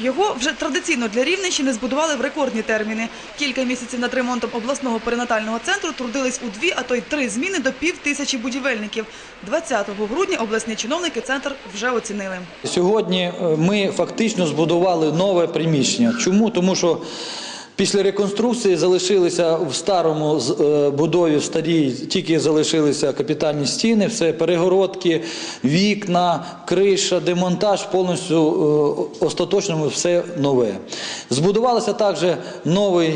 Його вже традиційно для Рівненщини збудували в рекордні терміни. Кілька місяців над ремонтом обласного перинатального центру трудились у дві, а то й три зміни до пів тисячі будівельників. 20 грудня обласні чиновники центр вже оцінили. Сьогодні е, ми фактично збудували нове приміщення. Чому? Тому що після реконструкції залишилися в старому е, будові, в старій тільки залишилися капітальні стіни, все перегородки, вікна, криша, демонтаж, повністю е, остаточно все нове. Збудувалося також новий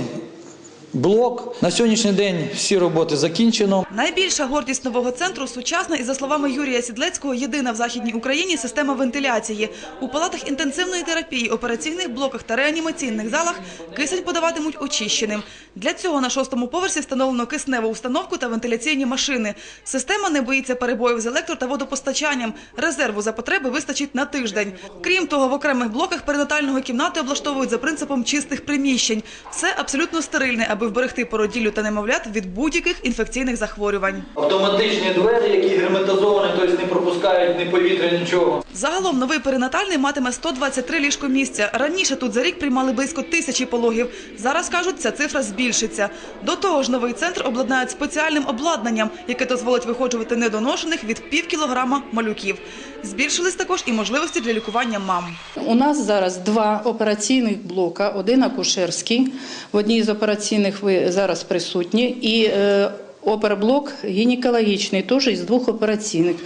блок. На сьогоднішній день всі роботи закінчено. Найбільша гордість нового центру – сучасна і, за словами Юрія Сідлецького, єдина в Західній Україні система вентиляції. У палатах інтенсивної терапії, операційних блоках та реанімаційних залах кисень подаватимуть очищеним. Для цього на шостому поверсі встановлено кисневу установку та вентиляційні машини. Система не боїться перебоїв з електро- та водопостачанням. Резерву за потреби вистачить на тиждень. Крім того, в окремих блоках перинатального кімнати облаштовують за принципом чистих приміщень. Все абсолютно стерильне, аби вберегти породіллю та немовлят від будь-яких інфекційних захворювань. Автоматичні двері, які герметизовані, тобто не пропускають ні повітря, нічого. Загалом новий перинатальний матиме 123 ліжкомісця. Раніше тут за рік приймали близько тисячі пологів. Зараз кажуть, ця цифра збільшиться. До того ж, новий центр обладнають спеціальним обладнанням, яке дозволить виходжувати недоношених від пів кілограма малюків. Збільшились також і можливості для лікування мам. У нас зараз два операційних блока, один акушерський. В одній з операційних ви зараз присутні, і е, оперблок гінекологічний, теж із двох операційних.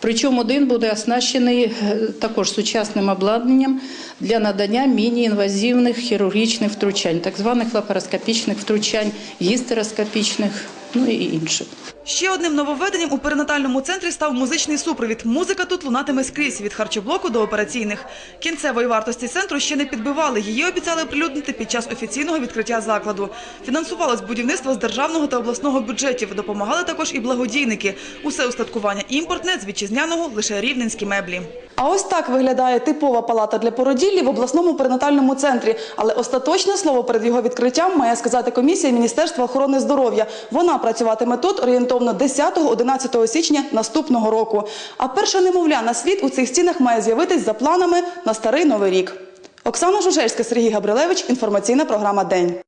Причому один буде оснащений е, також сучасним обладнанням для надання міні-інвазивних хірургічних втручань, так званих лапароскопічних втручань, гістероскопічних, ну і інших. Ще одним нововведенням у перинатальному центрі став музичний супровід. Музика тут лунатиме скрізь від харчоблоку до операційних. Кінцевої вартості центру ще не підбивали. Її обіцяли оприлюднити під час офіційного відкриття закладу. Фінансувалось будівництво з державного та обласного бюджетів. Допомагали також і благодійники. Усе устаткування імпортне з вітчизняного лише рівненські меблі. А ось так виглядає типова палата для породіллі в обласному перинатальному центрі. Але остаточне слово перед його відкриттям має сказати комісія Міністерства охорони здоров'я. Вона працюватиме тут орієнтовно 10-11 січня наступного року. А перша немовля на світ у цих стінах має з'явитись за планами на старий новий рік. Оксана Жужельська, Сергій Габрилевич. Інформаційна програма День.